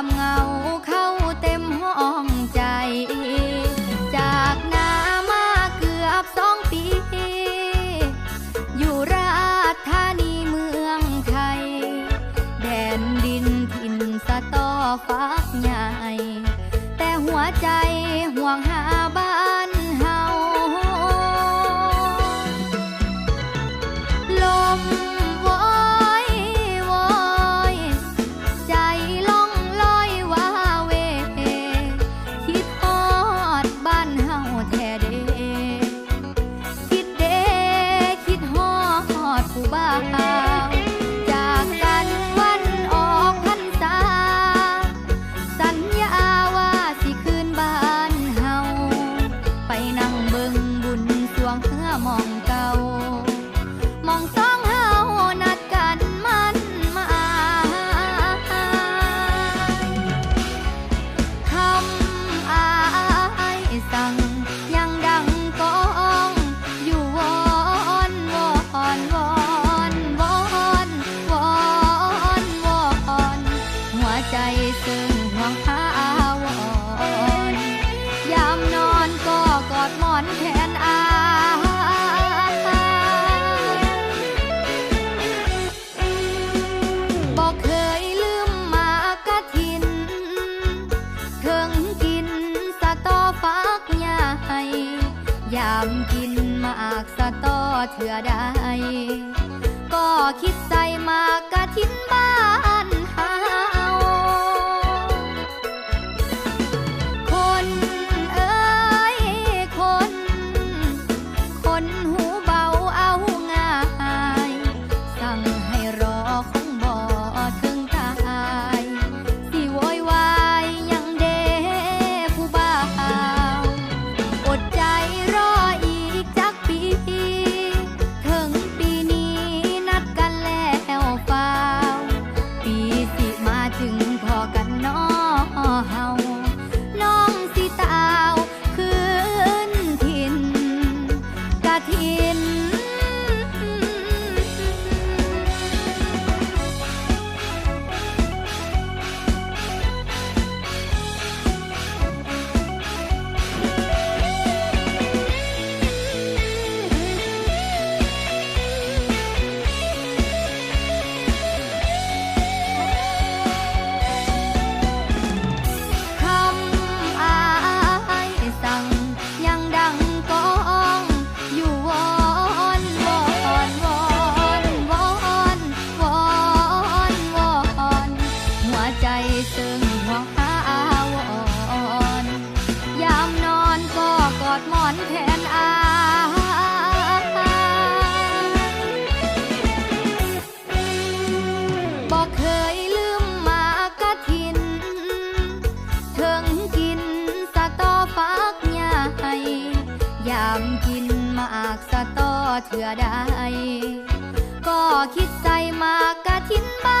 ความเหงา นั่งเบิ่งบุญสวงเพื่อมอง บอกเคยลืมมากรทินเคิงกินสะตอฟักให้ยากินมากสะตอเถื่อได้ก็คิด นกินมากสะตอเถื่อใดก็คิดใส่มากกะทิ้นบ้า